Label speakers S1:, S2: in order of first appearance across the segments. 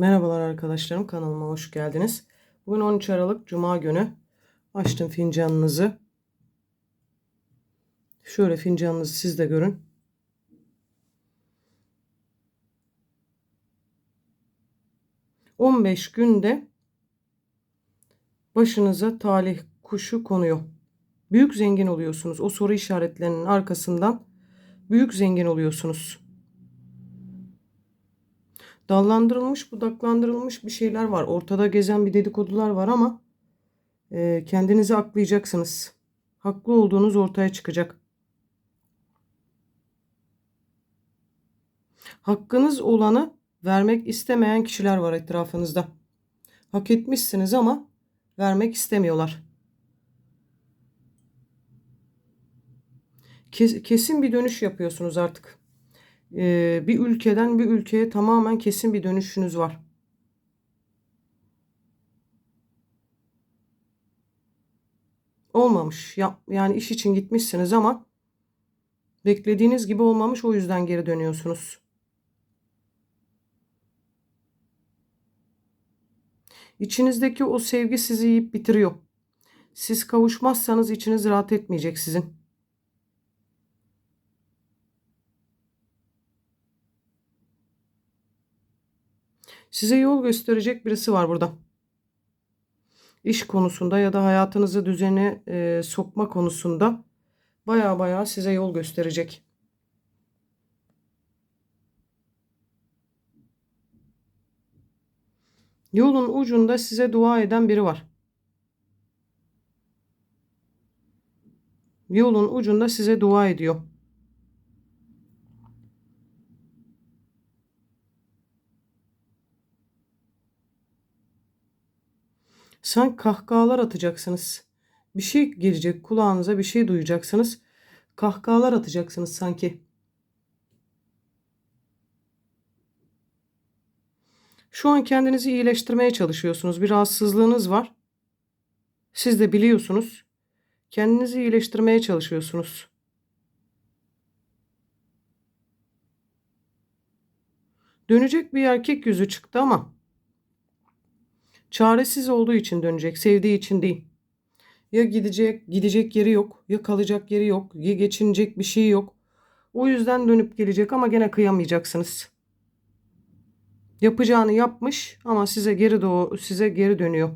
S1: Merhabalar arkadaşlarım kanalıma hoş geldiniz. Bugün 13 Aralık Cuma günü açtım fincanınızı. Şöyle fincanınızı siz de görün. ...15 günde... ...başınıza talih kuşu konuyor. Büyük zengin oluyorsunuz. O soru işaretlerinin arkasından... ...büyük zengin oluyorsunuz dallandırılmış, budaklandırılmış bir şeyler var. Ortada gezen bir dedikodular var ama e, kendinizi aklayacaksınız. Haklı olduğunuz ortaya çıkacak. Hakkınız olanı vermek istemeyen kişiler var etrafınızda. Hak etmişsiniz ama vermek istemiyorlar. Kesin bir dönüş yapıyorsunuz artık e, bir ülkeden bir ülkeye tamamen kesin bir dönüşünüz var. Olmamış. Ya, yani iş için gitmişsiniz ama beklediğiniz gibi olmamış o yüzden geri dönüyorsunuz. İçinizdeki o sevgi sizi yiyip bitiriyor. Siz kavuşmazsanız içiniz rahat etmeyecek sizin. Size yol gösterecek birisi var burada. İş konusunda ya da hayatınızı düzene e, sokma konusunda baya baya size yol gösterecek. Yolun ucunda size dua eden biri var. Yolun ucunda size dua ediyor. Sen kahkahalar atacaksınız. Bir şey gelecek kulağınıza bir şey duyacaksınız. Kahkahalar atacaksınız sanki. Şu an kendinizi iyileştirmeye çalışıyorsunuz. Bir rahatsızlığınız var. Siz de biliyorsunuz. Kendinizi iyileştirmeye çalışıyorsunuz. Dönecek bir erkek yüzü çıktı ama Çaresiz olduğu için dönecek, sevdiği için değil. Ya gidecek, gidecek yeri yok, ya kalacak yeri yok, ya geçinecek bir şey yok. O yüzden dönüp gelecek ama gene kıyamayacaksınız. Yapacağını yapmış ama size geri doğu, size geri dönüyor.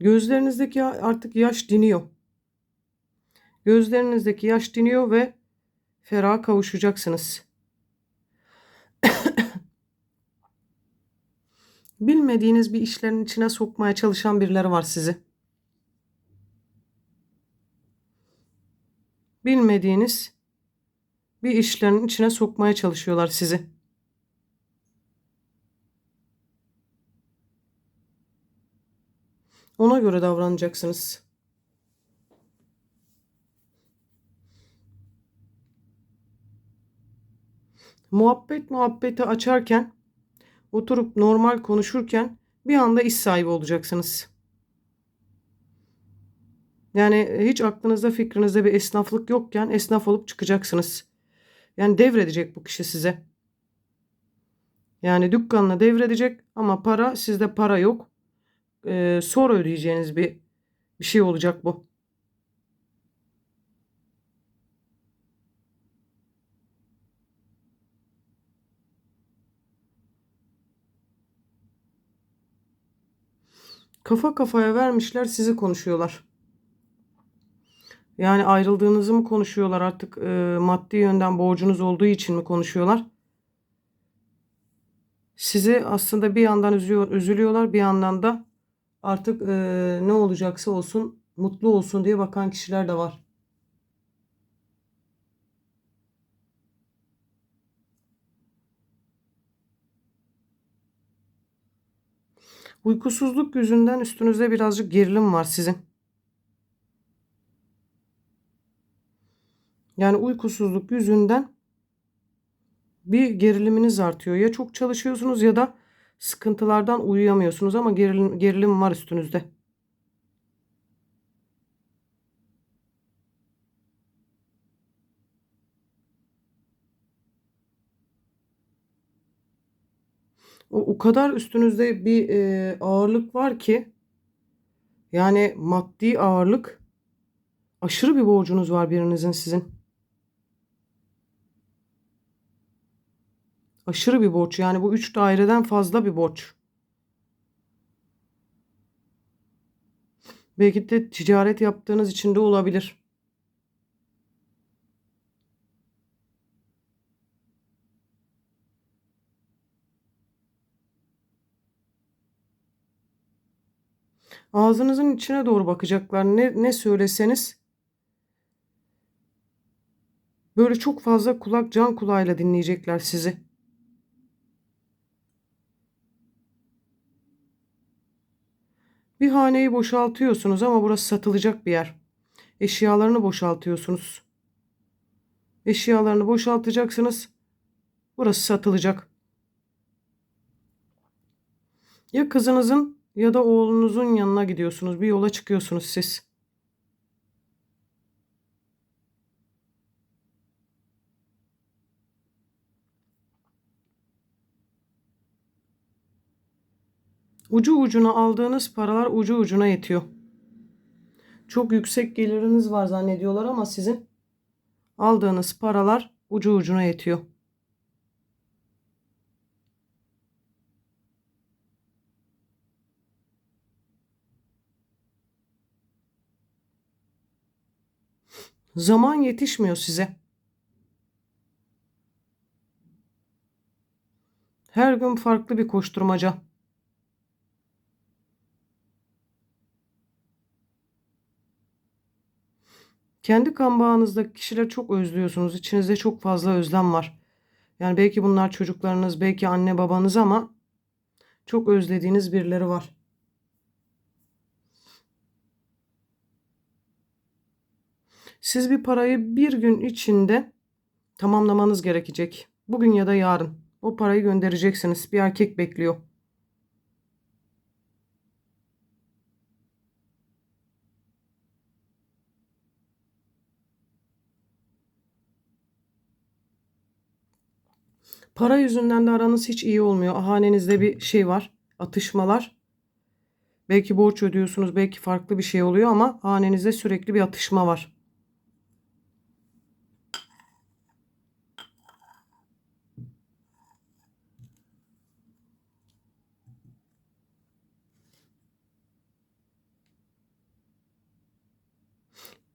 S1: Gözlerinizdeki artık yaş diniyor. Gözlerinizdeki yaş diniyor ve ferah kavuşacaksınız. Bilmediğiniz bir işlerin içine sokmaya çalışan birileri var sizi. Bilmediğiniz bir işlerin içine sokmaya çalışıyorlar sizi. Ona göre davranacaksınız. Muhabbet muhabbeti açarken oturup normal konuşurken bir anda iş sahibi olacaksınız. Yani hiç aklınızda fikrinizde bir esnaflık yokken esnaf olup çıkacaksınız. Yani devredecek bu kişi size. Yani dükkanını devredecek ama para sizde para yok. Ee, sonra ödeyeceğiniz bir bir şey olacak bu. Kafa kafaya vermişler sizi konuşuyorlar. Yani ayrıldığınızı mı konuşuyorlar artık e, maddi yönden borcunuz olduğu için mi konuşuyorlar? Sizi aslında bir yandan üzüyor, üzülüyorlar bir yandan da artık e, ne olacaksa olsun mutlu olsun diye bakan kişiler de var. Uykusuzluk yüzünden üstünüzde birazcık gerilim var sizin. Yani uykusuzluk yüzünden bir geriliminiz artıyor. Ya çok çalışıyorsunuz ya da sıkıntılardan uyuyamıyorsunuz ama gerilim, gerilim var üstünüzde. O, kadar üstünüzde bir e, ağırlık var ki yani maddi ağırlık aşırı bir borcunuz var birinizin sizin. Aşırı bir borç. Yani bu üç daireden fazla bir borç. Belki de ticaret yaptığınız için de olabilir. Ağzınızın içine doğru bakacaklar. Ne, ne söyleseniz böyle çok fazla kulak can kulağıyla dinleyecekler sizi. Bir haneyi boşaltıyorsunuz ama burası satılacak bir yer. Eşyalarını boşaltıyorsunuz. Eşyalarını boşaltacaksınız. Burası satılacak. Ya kızınızın ya da oğlunuzun yanına gidiyorsunuz. Bir yola çıkıyorsunuz siz. Ucu ucuna aldığınız paralar ucu ucuna yetiyor. Çok yüksek geliriniz var zannediyorlar ama sizin aldığınız paralar ucu ucuna yetiyor. Zaman yetişmiyor size. Her gün farklı bir koşturmaca. Kendi kan bağınızdaki kişileri çok özlüyorsunuz. İçinizde çok fazla özlem var. Yani belki bunlar çocuklarınız, belki anne babanız ama çok özlediğiniz birileri var. Siz bir parayı bir gün içinde tamamlamanız gerekecek. Bugün ya da yarın. O parayı göndereceksiniz. Bir erkek bekliyor. Para yüzünden de aranız hiç iyi olmuyor. Hanenizde bir şey var. Atışmalar. Belki borç ödüyorsunuz, belki farklı bir şey oluyor ama hanenizde sürekli bir atışma var.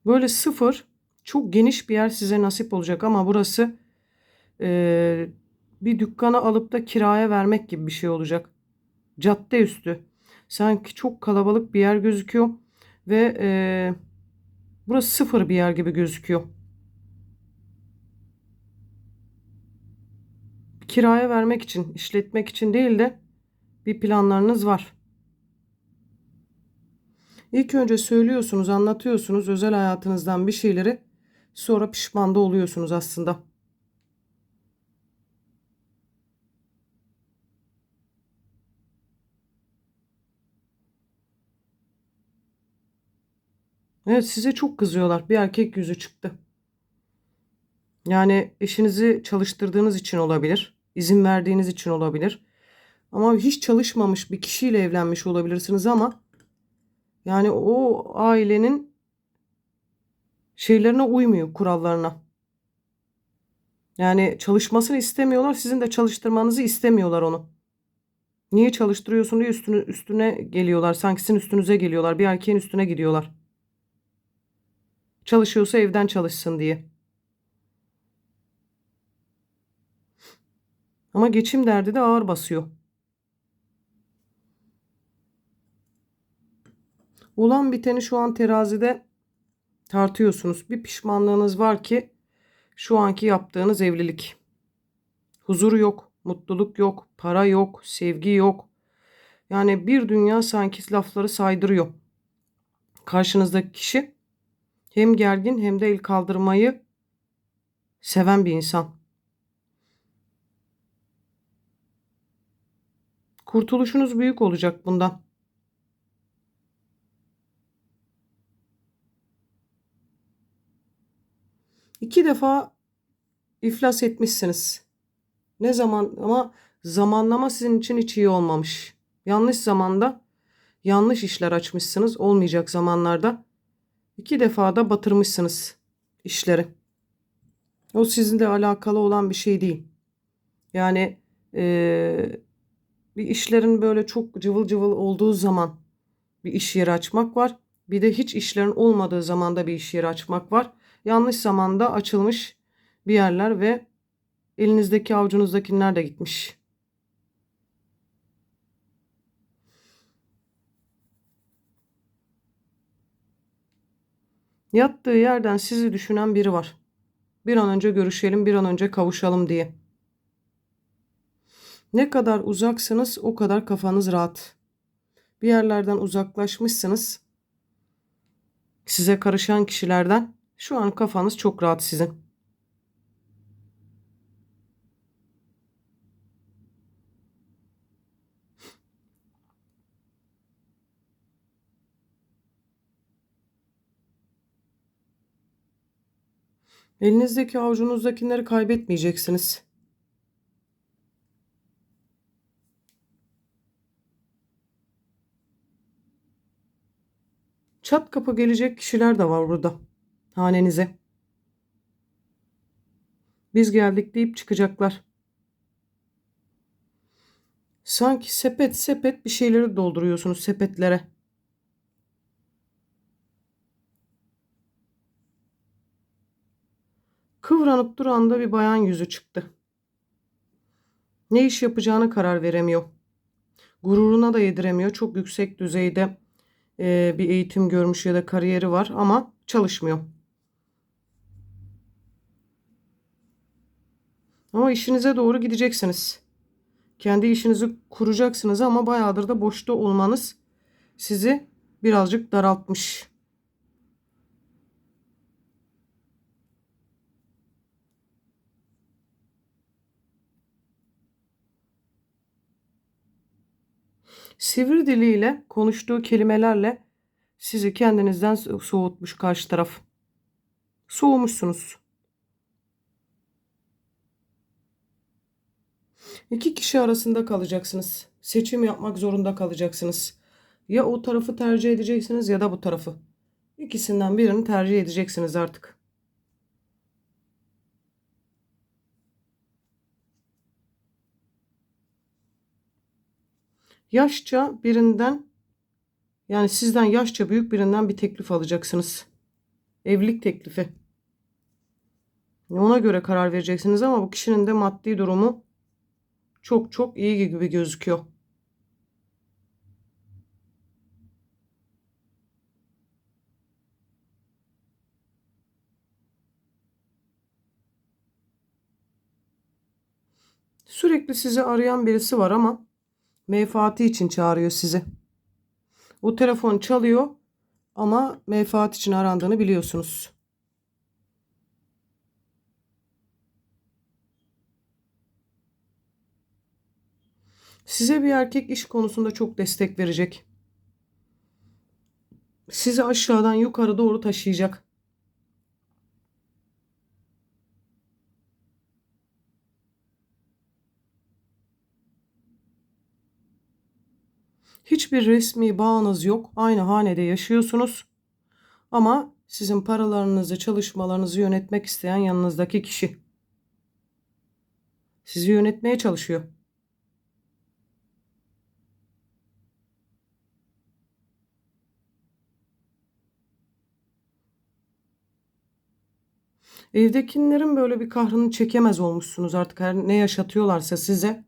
S1: Böyle sıfır çok geniş bir yer size nasip olacak ama burası e, bir dükkanı alıp da kiraya vermek gibi bir şey olacak. Cadde üstü. Sanki çok kalabalık bir yer gözüküyor ve e, burası sıfır bir yer gibi gözüküyor. Kiraya vermek için, işletmek için değil de bir planlarınız var. İlk önce söylüyorsunuz, anlatıyorsunuz özel hayatınızdan bir şeyleri. Sonra pişman da oluyorsunuz aslında. Evet size çok kızıyorlar. Bir erkek yüzü çıktı. Yani eşinizi çalıştırdığınız için olabilir. izin verdiğiniz için olabilir. Ama hiç çalışmamış bir kişiyle evlenmiş olabilirsiniz ama yani o ailenin şeylerine uymuyor, kurallarına. Yani çalışmasını istemiyorlar, sizin de çalıştırmanızı istemiyorlar onu. Niye çalıştırıyorsun diye üstüne, üstüne geliyorlar. Sanki sizin üstünüze geliyorlar. Bir erkeğin üstüne gidiyorlar. Çalışıyorsa evden çalışsın diye. Ama geçim derdi de ağır basıyor. Olan biteni şu an terazide tartıyorsunuz. Bir pişmanlığınız var ki şu anki yaptığınız evlilik. Huzur yok, mutluluk yok, para yok, sevgi yok. Yani bir dünya sanki lafları saydırıyor. Karşınızdaki kişi hem gergin hem de el kaldırmayı seven bir insan. Kurtuluşunuz büyük olacak bundan. İki defa iflas etmişsiniz. Ne zaman ama Zamanlama sizin için hiç iyi olmamış. Yanlış zamanda yanlış işler açmışsınız. Olmayacak zamanlarda. iki defa da batırmışsınız işleri. O sizinle alakalı olan bir şey değil. Yani eee, bir işlerin böyle çok cıvıl cıvıl olduğu zaman bir iş yeri açmak var. Bir de hiç işlerin olmadığı zamanda bir iş yeri açmak var. Yanlış zamanda açılmış bir yerler ve elinizdeki avucunuzdakiler de gitmiş. Yattığı yerden sizi düşünen biri var. Bir an önce görüşelim, bir an önce kavuşalım diye. Ne kadar uzaksınız o kadar kafanız rahat. Bir yerlerden uzaklaşmışsınız. Size karışan kişilerden şu an kafanız çok rahat sizin. Elinizdeki avucunuzdakileri kaybetmeyeceksiniz. Çat kapı gelecek kişiler de var burada. Hanenize. Biz geldik deyip çıkacaklar. Sanki sepet sepet bir şeyleri dolduruyorsunuz sepetlere. Kıvranıp duranda bir bayan yüzü çıktı. Ne iş yapacağını karar veremiyor. Gururuna da yediremiyor. Çok yüksek düzeyde bir eğitim görmüş ya da kariyeri var ama çalışmıyor. Ama işinize doğru gideceksiniz. Kendi işinizi kuracaksınız ama bayağıdır da boşta olmanız sizi birazcık daraltmış. Sivri diliyle konuştuğu kelimelerle sizi kendinizden soğutmuş karşı taraf. Soğumuşsunuz. İki kişi arasında kalacaksınız. Seçim yapmak zorunda kalacaksınız. Ya o tarafı tercih edeceksiniz ya da bu tarafı. İkisinden birini tercih edeceksiniz artık. Yaşça birinden yani sizden yaşça büyük birinden bir teklif alacaksınız. Evlilik teklifi. Ona göre karar vereceksiniz ama bu kişinin de maddi durumu çok çok iyi gibi gözüküyor. Sürekli sizi arayan birisi var ama menfaati için çağırıyor sizi. O telefon çalıyor ama menfaat için arandığını biliyorsunuz. Size bir erkek iş konusunda çok destek verecek. Sizi aşağıdan yukarı doğru taşıyacak. Hiçbir resmi bağınız yok. Aynı hanede yaşıyorsunuz. Ama sizin paralarınızı, çalışmalarınızı yönetmek isteyen yanınızdaki kişi. Sizi yönetmeye çalışıyor. Evdekilerin böyle bir kahrını çekemez olmuşsunuz artık her ne yaşatıyorlarsa size.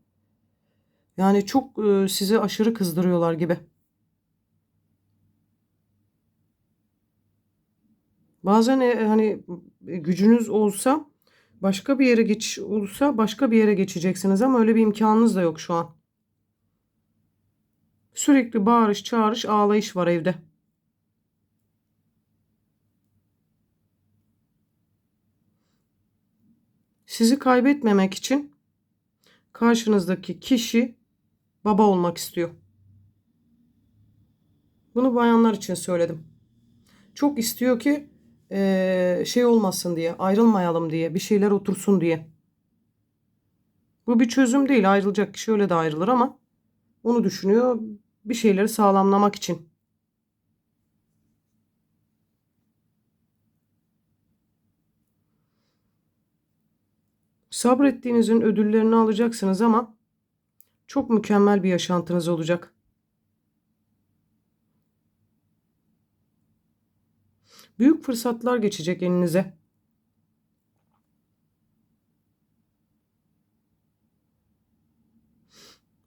S1: Yani çok e, sizi aşırı kızdırıyorlar gibi. Bazen e, hani e, gücünüz olsa başka bir yere geçiş olsa başka bir yere geçeceksiniz ama öyle bir imkanınız da yok şu an. Sürekli bağırış, çağırış, ağlayış var evde. Sizi kaybetmemek için karşınızdaki kişi baba olmak istiyor. Bunu bayanlar için söyledim. Çok istiyor ki ee, şey olmasın diye, ayrılmayalım diye, bir şeyler otursun diye. Bu bir çözüm değil. Ayrılacak kişi öyle de ayrılır ama onu düşünüyor bir şeyleri sağlamlamak için. Sabrettiğinizin ödüllerini alacaksınız ama çok mükemmel bir yaşantınız olacak. Büyük fırsatlar geçecek elinize.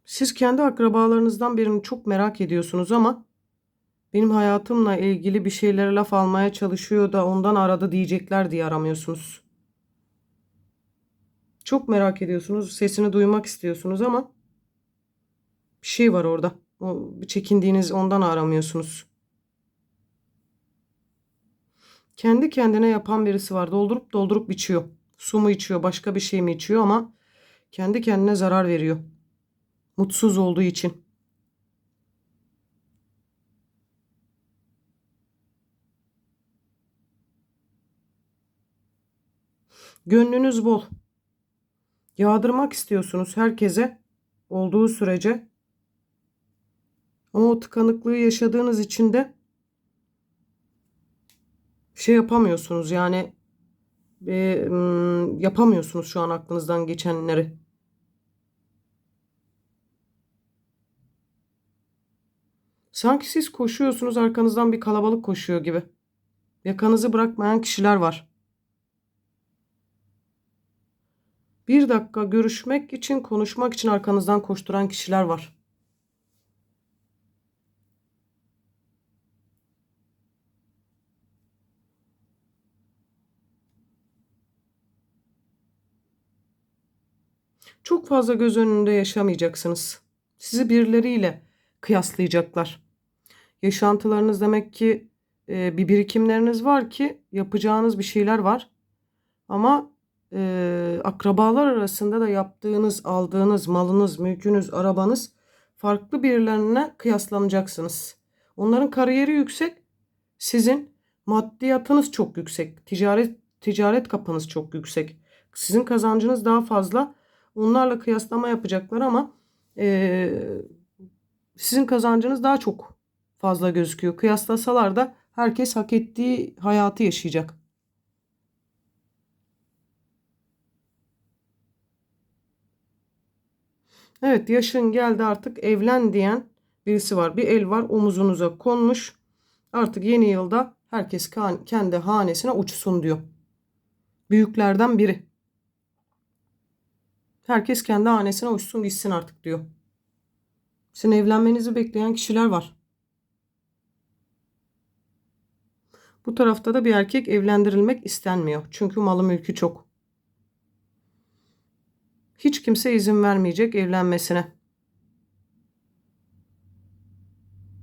S1: Siz kendi akrabalarınızdan birini çok merak ediyorsunuz ama benim hayatımla ilgili bir şeylere laf almaya çalışıyor da ondan aradı diyecekler diye aramıyorsunuz. Çok merak ediyorsunuz, sesini duymak istiyorsunuz ama bir şey var orada. O çekindiğiniz ondan aramıyorsunuz. Kendi kendine yapan birisi var. Doldurup doldurup içiyor. Su mu içiyor, başka bir şey mi içiyor ama kendi kendine zarar veriyor. Mutsuz olduğu için. Gönlünüz bol. Yağdırmak istiyorsunuz herkese olduğu sürece. Ama o tıkanıklığı yaşadığınız için de şey yapamıyorsunuz yani e, yapamıyorsunuz şu an aklınızdan geçenleri. Sanki siz koşuyorsunuz arkanızdan bir kalabalık koşuyor gibi. Yakanızı bırakmayan kişiler var. Bir dakika görüşmek için, konuşmak için arkanızdan koşturan kişiler var. Çok fazla göz önünde yaşamayacaksınız. Sizi birileriyle kıyaslayacaklar. Yaşantılarınız demek ki e, bir birikimleriniz var ki yapacağınız bir şeyler var. Ama e, akrabalar arasında da yaptığınız, aldığınız malınız, mülkünüz, arabanız farklı birilerine kıyaslanacaksınız. Onların kariyeri yüksek, sizin maddiyatınız çok yüksek, ticaret ticaret kapınız çok yüksek. Sizin kazancınız daha fazla. Onlarla kıyaslama yapacaklar ama e, sizin kazancınız daha çok fazla gözüküyor. Kıyaslasalar da herkes hak ettiği hayatı yaşayacak. Evet yaşın geldi artık evlen diyen birisi var. Bir el var omuzunuza konmuş. Artık yeni yılda herkes kendi hanesine uçsun diyor. Büyüklerden biri. Herkes kendi hanesine uçsun gitsin artık diyor. Sizin evlenmenizi bekleyen kişiler var. Bu tarafta da bir erkek evlendirilmek istenmiyor. Çünkü malı mülkü çok. Hiç kimse izin vermeyecek evlenmesine.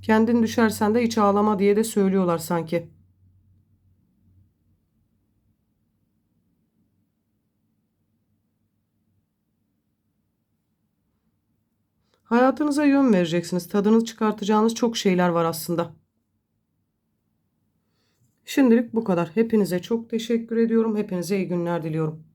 S1: Kendin düşersen de hiç ağlama diye de söylüyorlar sanki. Hayatınıza yön vereceksiniz. Tadını çıkartacağınız çok şeyler var aslında. Şimdilik bu kadar. Hepinize çok teşekkür ediyorum. Hepinize iyi günler diliyorum.